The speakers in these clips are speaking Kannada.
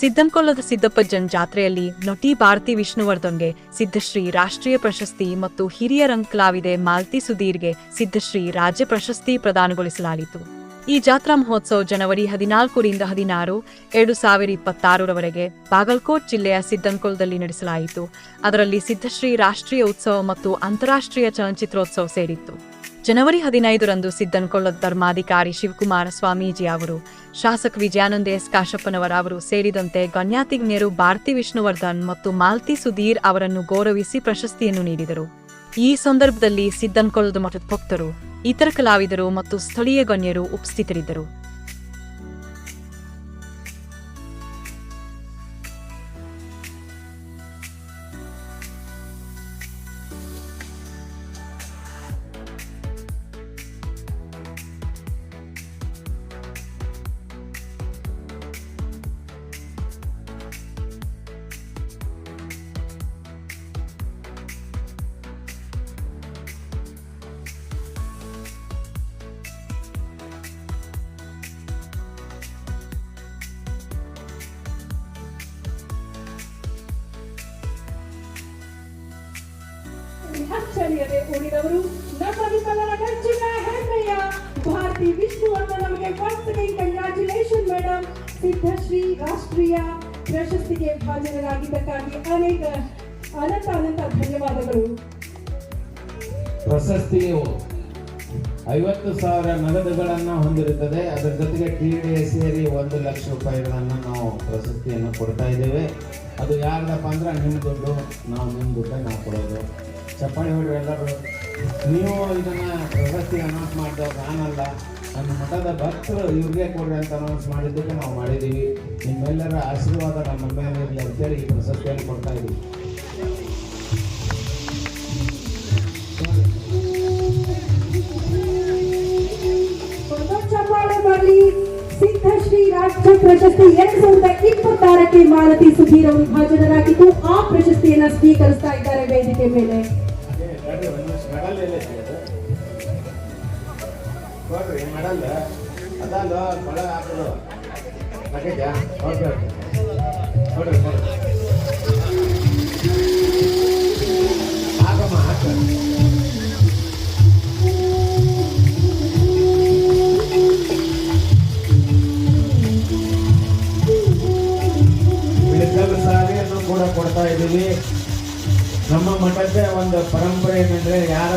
ಸಿದ್ದನ್ಕೊಲ್ಲದ ಸಿದ್ದಪ್ಪಜ್ಜನ್ ಜಾತ್ರೆಯಲ್ಲಿ ನಟಿ ಭಾರತಿ ವಿಷ್ಣುವರ್ಧನ್ಗೆ ಸಿದ್ಧಶ್ರೀ ರಾಷ್ಟ್ರೀಯ ಪ್ರಶಸ್ತಿ ಮತ್ತು ಹಿರಿಯ ರಂಗಕಲಾವಿದೆ ಮಾಲ್ತಿ ಸುಧೀರ್ಗೆ ಸಿದ್ಧಶ್ರೀ ರಾಜ್ಯ ಪ್ರಶಸ್ತಿ ಪ್ರದಾನಗೊಳಿಸಲಾಯಿತು. ಈ ಜಾತ್ರಾ ಮಹೋತ್ಸವ ಜನವರಿ ಹದಿನಾಲ್ಕರಿಂದ ಹದಿನಾರು, ಎರಡು ಸಾವಿರ ಇಪ್ಪತ್ತಾರರವರೆಗೆ ಬಾಗಲ್ಕೋಟ್ ಜಿಲ್ಲೆಯ ಸಿದ್ದಂಕೊಲ್ದಲ್ಲಿ ನಡೆಸಲಾಯಿತು. ಅದರಲ್ಲಿ ಸಿದ್ಧಶ್ರೀ ರಾಷ್ಟ್ರೀಯ ಉತ್ಸವ ಮತ್ತು ಅಂತಾರಾಷ್ಟ್ರೀಯ ಚಲನಚಿತ್ರೋತ್ಸವ ಸೇರಿತ್ತು. ಜನವರಿ ಹದಿನೈದರಂದು ಸಿದ್ದನಕೊಳ್ಳದ ಧರ್ಮಾಧಿಕಾರಿ ಶಿವಕುಮಾರ ಸ್ವಾಮೀಜಿ ಅವರು, ಶಾಸಕ ವಿಜಯಾನಂದ ಎಸ್ ಕಾಶಪ್ಪನವರ ಅವರು ಸೇರಿದಂತೆ ಗಣ್ಯಾತಿಜ್ಞರು ಭಾರತಿ ವಿಷ್ಣುವರ್ಧನ್ ಮತ್ತು ಮಾಲ್ತಿ ಸುಧೀರ್ ಅವರನ್ನು ಗೌರವಿಸಿ ಪ್ರಶಸ್ತಿಯನ್ನು ನೀಡಿದರು. ಈ ಸಂದರ್ಭದಲ್ಲಿ ಸಿದ್ದನ್ಕೊಳ್ಳದ ಮಠದ ಭಕ್ತರು, ಇತರ ಕಲಾವಿದರು ಮತ್ತು ಸ್ಥಳೀಯ ಗಣ್ಯರು ಉಪಸ್ಥಿತರಿದ್ದರು. ಅಚ್ಚರಿಯದೆ ಕೂಡಿದವರು ನಮ್ಮ ನಿಮ್ಮೆಲ್ಲರ ನೆಚ್ಚಿನ ಹೆಮ್ಮೆಯ ಭಾರತಿ ವಿಷ್ಣುವರ್ಧನ್ ನಮಗೆ ಫಸ್ಟ್ again ಕಂಗ್ರಾಚುಲೇಷನ್ ಮೇಡಮ್ ಸಿದ್ಧಶ್ರೀ ರಾಷ್ಟ್ರೀಯ ಪ್ರಶಸ್ತಿಗೆ ಭಾಜನರಾಗಿದ್ದಕ್ಕಾಗಿ ಅನೇಕ ಅನಂತ ಅನಂತ ಧನ್ಯವಾದಗಳು. ಪ್ರಶಸ್ತಿಯು ಐವತ್ತು ಸಾವಿರ ನಗದುಗಳನ್ನು ಹೊಂದಿರುತ್ತದೆ. ಅದರ ಜೊತೆಗೆ ಟಿ ಡಿ ಸೇರಿ ಒಂದು ಲಕ್ಷ ರೂಪಾಯಿಗಳನ್ನು ನಾವು ಪ್ರಶಸ್ತಿಯನ್ನು ಕೊಡ್ತಾ ಇದ್ದೇವೆ. ಅದು ಯಾರಪ್ಪ ಅಂದ್ರೆ ನಿಮ್ಮ ದುಡ್ಡು, ನಾವು ನಿಮ್ಮ ದುಡ್ಡು ನಾವು ಕೊಡೋದು. ಚಪ್ಪಾಳಿ ಹೊಡಿ ಎಲ್ಲರೂ ನೀವು ಇದನ್ನು ಪ್ರಶಸ್ತಿ ಅನೌನ್ಸ್ ಮಾಡಿದವ್ರು ನಾನಲ್ಲ ನಮ್ಮ ಮಠದ ಭಕ್ತರು ಇವ್ರಿಗೆ ಕೊಡ್ರಿ ಅಂತ ಅನೌನ್ಸ್ ಮಾಡಿದ್ದಕ್ಕೆ ನಾವು ಮಾಡಿದ್ದೀವಿ. ನಿಮ್ಮೆಲ್ಲರ ಆಶೀರ್ವಾದ ನಮ್ಮ ಮೇಲೆ ಇರಲಿ ಅಂತೇಳಿ ಈ ಪ್ರಶಸ್ತಿಯನ್ನು ಕೊಡ್ತಾ ಇದ್ದೀವಿ. ರಾಜ್ಯ ಪ್ರಶಸ್ತಿ ಎರಡ್ ಸಾವಿರದ ಇಪ್ಪತ್ತಾರಕ್ಕೆ ಮಾಲತಿ ಸುಧೀರ್ ಅವರು ಭಾಜನರಾಗಿದ್ದು, ಆ ಪ್ರಶಸ್ತಿಯನ್ನ ಸ್ವೀಕರಿಸ್ತಾ ಇದ್ದಾರೆ ವೇದಿಕೆ ಮೇಲೆ. ನೋಡ್ರಿ ಮಾಡಲ್ಲ? ಅದಲ್ಲ ಬಳ ಹಾಕೋದು ಲಗೇಜ ಓಕೆ ಓಕೆ. ನೋಡ್ರಿ. ಹಾಕಮ್ಮ ಹಾಕ.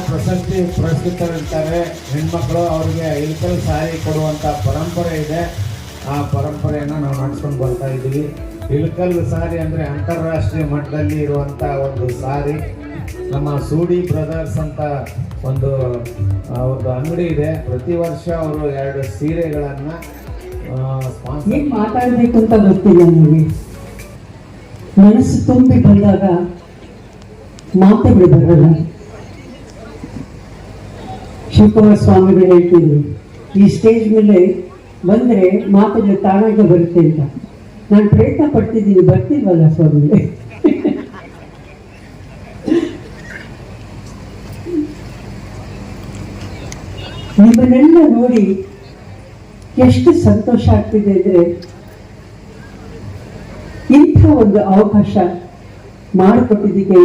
ಪ್ರಶಸ್ತಿ ಪುರಸ್ಕೃತರಿರ್ತಾರೆ. ಹೆಣ್ಮಕ್ಳು ಅವ್ರಿಗೆ ಇಳಕಲ್ ಸಾರಿ ಕೊಡುವಂತ ಪರಂಪರೆ ಇದೆ. ಆ ಪರಂಪರೆಯನ್ನು ನಾವು ನಡೆಸ್ಕೊಂಡು ಬರ್ತಾ ಇದ್ದೀವಿ. ಇಳಕಲ್ ಸಾರಿ ಅಂದ್ರೆ ಅಂತಾರಾಷ್ಟ್ರೀಯ ಮಟ್ಟದಲ್ಲಿ ಇರುವಂತ ಒಂದು ಸಾರಿ. ನಮ್ಮ ಸೂಡಿ ಬ್ರದರ್ಸ್ ಅಂತ ಒಂದು ಒಂದು ಅಂಗಡಿ ಇದೆ. ಪ್ರತಿ ವರ್ಷ ಅವರು ಎರಡು ಸೀರೆಗಳನ್ನು ಮಾತಾಡ್ಬೇಕು ಅಂತ ಗೊತ್ತಿಲ್ಲ ನನಗೆ ಮನಸ್ಸು ತುಂಬಿ ಬಂದಾಗ ಮಾತುಗಳು ಬರಲ್ಲ. ಶಿವಕುಮಾರ ಸ್ವಾಮಿಗಳು ಹೇಳ್ತಿದ್ರು ಈ ಸ್ಟೇಜ್ ಮೇಲೆ ಬಂದ್ರೆ ಮಾತಿಗೆ ತಾನಾಗೆ ಬರುತ್ತೆ ಅಂತ. ನಾನು ಪ್ರಯತ್ನ ಪಡ್ತಿದ್ದೀನಿ, ಬರ್ತಿಲ್ವಲ್ಲ ಸ್ವಾಮಿ ನಿಮ್ಮನ್ನೆಲ್ಲ ನೋಡಿ ಎಷ್ಟು ಸಂತೋಷ ಆಗ್ತಿದೆ ಅಂದ್ರೆ ಇಂಥ ಒಂದು ಅವಕಾಶ ಮಾಡಿಕೊಟ್ಟಿದ್ದಕ್ಕೆ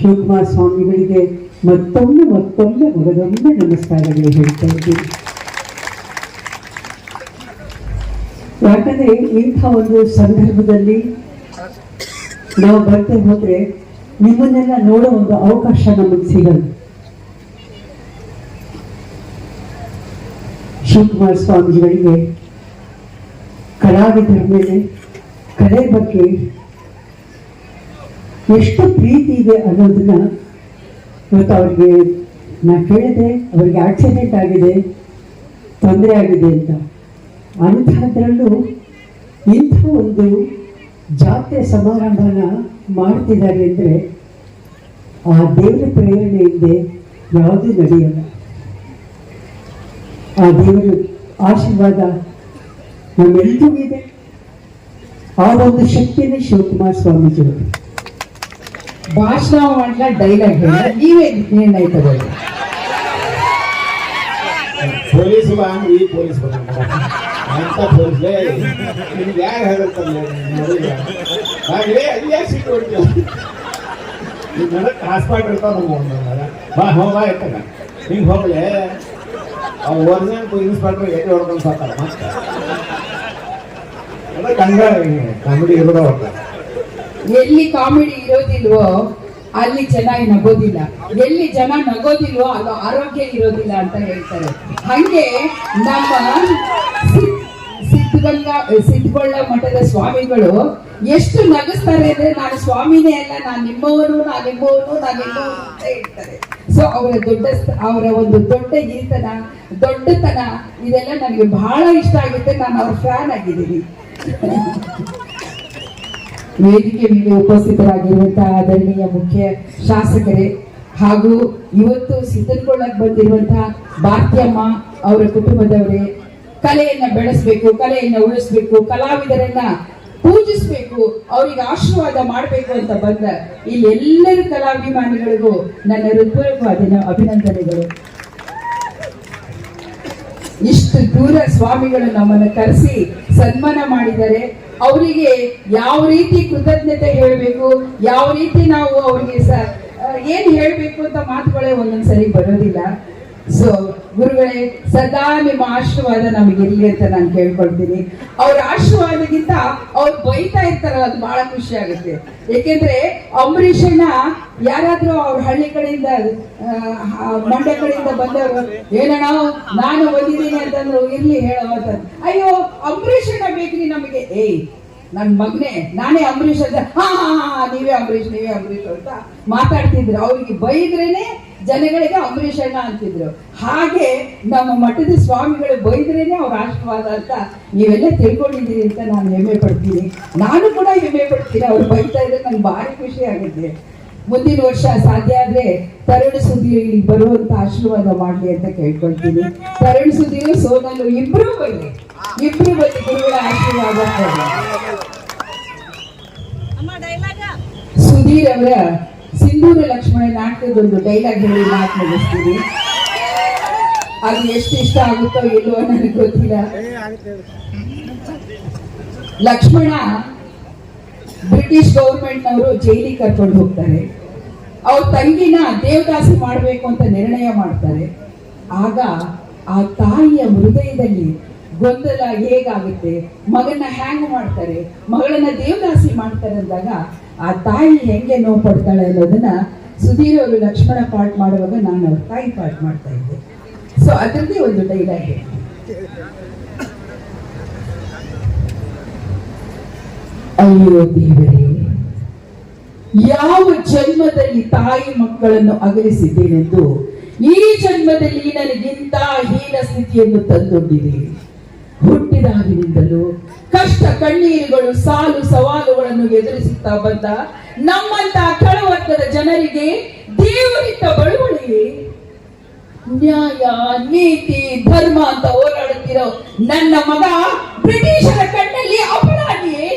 ಶಿವಕುಮಾರ ಸ್ವಾಮಿಗಳಿಗೆ ಮತ್ತೊಮ್ಮೆ ಮತ್ತೊಮ್ಮೆ ಮಗದೊಮ್ಮೆ ನಮಸ್ಕಾರಗಳು ಹೇಳ್ತಾ ಇದ್ದೀನಿ. ಯಾಕಂದ್ರೆ ಇಂಥ ಒಂದು ಸಂದರ್ಭದಲ್ಲಿ ನಾವು ಬರ್ತಾ ಹೋದ್ರೆ ನಿಮ್ಮನ್ನೆಲ್ಲ ನೋಡೋ ಒಂದು ಅವಕಾಶ ನಮಗೆ ಸಿಗಲ್ಲ. ಶಿವಕುಮಾರ್ ಸ್ವಾಮಿಗಳಿಗೆ ಕಲಾವಿದರ ಮೇಲೆ, ಕಲೆ ಬಗ್ಗೆ ಎಷ್ಟು ಪ್ರೀತಿ ಇದೆ ಅನ್ನೋದನ್ನ ಇವತ್ತು ಅವ್ರಿಗೆ ನಾ ಕೇಳಿದೆ, ಅವರಿಗೆ ಆಕ್ಸಿಡೆಂಟ್ ಆಗಿದೆ, ತೊಂದರೆ ಆಗಿದೆ ಅಂತ. ಅಂಥದ್ರಲ್ಲೂ ಇಂಥ ಒಂದು ಜಾತ್ರೆ ಸಮಾರಂಭನ ಮಾಡ್ತಿದ್ದಾರೆ ಅಂದರೆ ಆ ದೇವರ ಪ್ರೇರಣೆ ಇಲ್ಲದೆ ಯಾವುದೂ ನಡೆಯಲ್ಲ. ಆ ದೇವರ ಆಶೀರ್ವಾದ ನಮ್ಮೆಲ್ಲರಿಗೂ ಇದೆ. ಆ ಒಂದು ಶಕ್ತಿನೇ ಶಿವಕುಮಾರ್ ಸ್ವಾಮೀಜಿಯವರು ಭಾಷಣ ಮಾಡ್ಲ ಡೈಲಾಗ್ ನೀವೇ ನಿರ್ಣಯ ತಗೊಳ್ಳಿ ಪೊಲೀಸ್ ಈ ಪೊಲೀಸ್ ಅಂತ ಪೊಲೀಸ್? ನಿಮ್ಗೆ ಯಾರು ಹೇಳುತ್ತಲ್ಲ ಹಾಗೆ ಅಲ್ಲಿ ಯಾಕೆ ಸಿಟ್ಟು ನನಗೆ ಹಾಸ್ಪಿಟ್ಲ್ ಇರ್ತಾವ ನಮ್ಮ ಬಾ ಹೋಗ ಇರ್ತಾನೆ ಹಿಂಗೆ ಹೋಗ್ಲೆ ಅವು ಒರಿಜಿನಲ್ ಇನ್ಸ್ಪೆಕ್ಟರ್ ಎಲ್ಲಿ ಹೊಡ್ಕೊಂಡು ಸಾಕಾರ ಮತ್ತೆ. ಹಂಗ ಕಾಮಿಡಿ ಇರೋದ ಹೋಗ್ತಾರೆ ಎಲ್ಲಿ ಕಾಮಿಡಿ ಇರೋದಿಲ್ವೋ, ಅಲ್ಲಿ ಚೆನ್ನಾಗಿ ನಗೋದಿಲ್ಲ. ಎಲ್ಲಿ ಜನ ನಗೋದಿಲ್ವೋ, ಅದು ಆರೋಗ್ಯ ಇರೋದಿಲ್ಲ ಅಂತ ಹೇಳ್ತಾರೆ. ಹಂಗೆ ನಮ್ಮ ಸಿದ್ಧಗಂಗಾ ಸಿದ್ಧಗೊಳ್ಳ ಮಠದ ಸ್ವಾಮಿಗಳು ಎಷ್ಟು ನಗಿಸ್ತಾರೆ ಅಂದ್ರೆ ನಾನು ಸ್ವಾಮಿನೇ ಅಲ್ಲ, ನಾನು ನಿಮ್ಮವನು ನಾನು ನಿಮ್ಮವನು ನಾನು ನಿಮ್ಮವನು ಅಂತ ಹೇಳ್ತಾರೆ. ಸೊ ಅವರ ದೊಡ್ಡ ಅವರ ಒಂದು ದೊಡ್ಡ ಗೀತನ ದೊಡ್ಡತನ, ಇದೆಲ್ಲ ನನಗೆ ಬಹಳ ಇಷ್ಟ ಆಗುತ್ತೆ. ನಾನು ಅವ್ರ ಫ್ಯಾನ್ ಆಗಿದ್ದೀನಿ. ವೇದಿಕೆ ಮೇಲೆ ಉಪಸ್ಥಿತರಾಗಿರುವಂತಹ ಆದರಣೀಯ ಮುಖ್ಯ ಶಾಸಕರೇ ಹಾಗೂ ಇವತ್ತು ಸಿದ್ಧಕೊಳ್ಳಕ್ ಬಂದಿರುವಂತಹ ಭಾರತೀಯಮ್ಮ ಅವರ ಕುಟುಂಬದವರೇ, ಕಲೆಯನ್ನ ಬೆಳೆಸಬೇಕು, ಕಲೆಯನ್ನ ಉಳಿಸ್ಬೇಕು, ಕಲಾವಿದರನ್ನ ಪೂಜಿಸ್ಬೇಕು, ಅವರಿಗೆ ಆಶೀರ್ವಾದ ಮಾಡಬೇಕು ಅಂತ ಬಂದ ಇಲ್ಲಿ ಎಲ್ಲರ ಕಲಾಭಿಮಾನಿಗಳಿಗೂ ನನ್ನ ಹೃದಯವಾದ ಅಭಿನಂದನೆಗಳು. ಇಷ್ಟು ದೂರ ಸ್ವಾಮಿಗಳು ನಮ್ಮನ್ನು ಕರೆಸಿ ಸನ್ಮಾನ ಮಾಡಿದ್ದಾರೆ. ಅವರಿಗೆ ಯಾವ ರೀತಿ ಕೃತಜ್ಞತೆ ಹೇಳಬೇಕು, ಯಾವ ರೀತಿ ನಾವು ಅವರಿಗೆ ಸ ಏನು ಹೇಳ್ಬೇಕು ಅಂತ ಮಾತುಗಳೇ ಒಂದೊಂದ್ಸರಿ ಬರೋದಿಲ್ಲ. ಸೊ ಗುರುಗಳೇ ಸದಾ ನಿಮ್ಮ ಆಶೀರ್ವಾದ ನಮಗಿರ್ಲಿ ಅಂತ ನಾನು ಕೇಳ್ಕೊಳ್ತೀನಿ. ಅವ್ರ ಆಶೀರ್ವಾದಗಿಂತ ಅವ್ರು ಬೈತಾ ಇರ್ತಾರಲ್ಲ, ಅದು ಬಹಳ ಖುಷಿ ಆಗುತ್ತೆ. ಏಕೆಂದ್ರೆ ಅಂಬರೀಷನ್ನ ಯಾರಾದ್ರೂ ಅವ್ರ ಹಳ್ಳಿ ಕಡೆಯಿಂದ ಮಂಡ್ಯ ಕಡೆಯಿಂದ ಬಂದವರು, ಏನಣ್ಣ, ನಾನು ಬಂದಿದ್ದೀನಿ ಅಂತಂದ್ರು, ಇರ್ಲಿ ಹೇಳೋ ಅಂತ ಅಯ್ಯೋ, ಅಂಬರೀಷಣ್ಣ ಬೇಕ್ರಿ ನಮಗೆ. ಏಯ್ ನನ್ ಮಗನೇ ನಾನೇ ಅಂಬರೀಷ್ ಅಂತ ಹಾ ಹಾ, ನೀವೇ ಅಂಬರೀಷ್ ನೀವೇ ಅಂಬರೀಷ್ ಅಂತ ಮಾತಾಡ್ತಿದ್ರು. ಅವ್ರಿಗೆ ಬೈದ್ರೇನೆ ಜನಗಳಿಗೆ ಅಂಬರೀಷ್ ಅಣ್ಣ ಅಂತಿದ್ರು. ಹಾಗೆ ನಮ್ಮ ಮಠದ ಸ್ವಾಮಿಗಳು ಬೈದ್ರೇನೆ ಅವ್ರ ಆಶೀರ್ವಾದ ಅಂತ ನೀವೆಲ್ಲ ತಿಳ್ಕೊಂಡಿದ್ದೀರಿ ಅಂತ ನಾನು ಹೆಮ್ಮೆ ಪಡ್ತೀನಿ. ನಾನು ಕೂಡ ಹೆಮ್ಮೆ ಪಡ್ತೀನಿ. ಅವ್ರು ಬೈತಾ ಇದ್ರೆ ನಂಗೆ ಭಾರಿ ಖುಷಿ ಆಗುತ್ತೆ. ಮುಂದಿನ ವರ್ಷ ಸಾಧ್ಯ ಆದ್ರೆ ತರುಣ್ ಸುದ್ದಿಯಲ್ಲಿ ಬರುವಂತ ಆಶೀರ್ವಾದ ಮಾಡಲಿ ಅಂತ ಕೇಳ್ಕೊಳ್ತೀನಿ. ತರುಣ್ ಸುದ್ದಿಯು ಸೋನಲು ಇಬ್ರು ಬನ್ನಿ. ಇಬ್ರು ಬನ್ನಿ ಗುರುಗಳ ಆಶೀರ್ವಾದ ಸುಧೀರ್ ಅವರ ಸಿಂಧೂರ ಲಕ್ಷ್ಮಣ ನಾಟಕದೊಂದು ಡೈಲಾಗ್ ಹೇಳಿ ಮಾತು ಅದು ಎಷ್ಟು ಇಷ್ಟ ಆಗುತ್ತೋ ಇಲ್ಲೋ ನನಗೆ ಗೊತ್ತಿಲ್ಲ. ಲಕ್ಷ್ಮಣ ಬ್ರಿಟಿಷ್ ಗೌರ್ಮೆಂಟ್ ನವರು ಜೈಲಿಗೆ ಕರ್ಕೊಂಡು ಹೋಗ್ತಾರೆ. ಅವ್ರ ತಂಗಿನ ದೇವದಾಸಿ ಮಾಡಬೇಕು ಅಂತ ನಿರ್ಣಯ ಮಾಡ್ತಾರೆ. ಆಗ ಆ ತಾಯಿಯ ಹೃದಯದಲ್ಲಿ ಗೊಂದಲ ಹೇಗಾಗುತ್ತೆ? ಮಗನ ಹ್ಯಾಂಗ್ ಮಾಡ್ತಾರೆ. ಮಗಳನ್ನ ದೇವದಾಸಿ ಮಾಡ್ತಾರೆ ಅಂದಾಗ ಆ ತಾಯಿ ಹೆಂಗೆ ನೋವು ಪಡ್ತಾಳೆ ಅನ್ನೋದನ್ನ ಸುಧೀರ್ ಅವರು ಲಕ್ಷ್ಮಣ ಪಾಠ ಮಾಡುವಾಗ ನಾನು ಅವ್ರ ತಾಯಿ ಪಾಠ ಮಾಡ್ತಾ ಇದ್ದೆ. ಸೊ ಅದರದ್ದೇ ಒಂದು ಡೈಲಾಗ್ ಅಯ್ಯೋ ದೇವರೇ, ಯಾವ ಜನ್ಮದಲ್ಲಿ ತಾಯಿ ಮಕ್ಕಳನ್ನು ಅಗಲಿಸಿದ್ದೇನೆಂದು ಈ ಜನ್ಮದಲ್ಲಿ ನನಗಿಂತ ಹೀನ ಸ್ಥಿತಿಯನ್ನು ತಂದೊಡ್ಡಿದೆ. ಹುಟ್ಟಿದಾಗಿನಿಂದಲೂ ಕಷ್ಟ ಕಣ್ಣೀರುಗಳು ಸಾಲು ಸವಾಲುಗಳನ್ನು ಎದುರಿಸುತ್ತಾ ಬಂದ ನಮ್ಮಂತ ಕೆಳವರ್ಗದ ಜನರಿಗೆ ದೇವರಿತ್ತ ಬಳುವಳಿ ನ್ಯಾಯ, ನೀತಿ, ಧರ್ಮ ಅಂತ ಹೋರಾಡುತ್ತಿರೋ ನನ್ನ ಮಗ ಬ್ರಿಟಿಷರ ಕಣ್ಣಲ್ಲಿ ಅಪರಾಧಿಯೇ?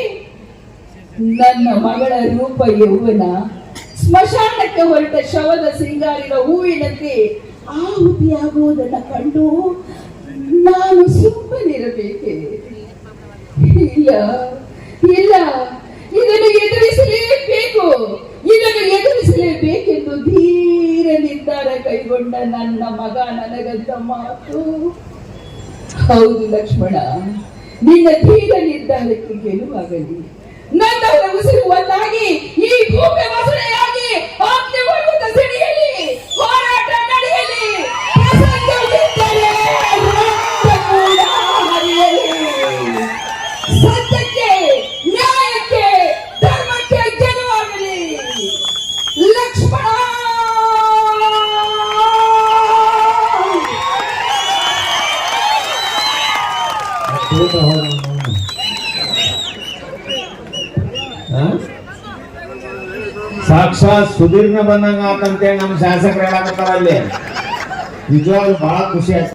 ನನ್ನ ಮಗಳ ರೂಪ ಯೌವನ ಸ್ಮಶಾನಕ್ಕೆ ಹೊರಟ ಶವದ ಸಿಂಗಾರಿನ ಹೂವಿನಂತೆ ಆಹುತಿಯಾಗುವುದನ್ನು ಕಂಡು ನಾನು ಸುಮ್ಮನಿರಬೇಕೆ? ಇಲ್ಲ ಇಲ್ಲ. ಇದನ್ನು ಎದುರಿಸಲೇಬೇಕು. ಇದನ್ನು ಎದುರಿಸಲೇಬೇಕೆಂದು ಧೀರ ನಿರ್ಧಾರ ಕೈಗೊಂಡ ನನ್ನ ಮಗ ನನಗಂತ ಮಾತು. ಹೌದು ಲಕ್ಷ್ಮಣ, ನಿನ್ನ ಧೀರ ನಿರ್ಧಾರಕ್ಕೆ ಗೆಲುವಾಗಲಿ. ನನ್ನ ಉಸಿರು ಒಂದಾಗಿ ಈ ಭೂಮಿ ಸಾಕ್ಷಾತ್ ಸುಧೀರ್ನ ಬಂದಂಗ ಆತಂತೇಳಿ ನಮ್ಮ ಶಾಸಕರು ಹೇಳಕತ್ತಾರ ಅಲ್ಲಿ ನಿಜವಾಗ್ಲೂ ಬಹಳ ಖುಷಿ ಆಯ್ತು.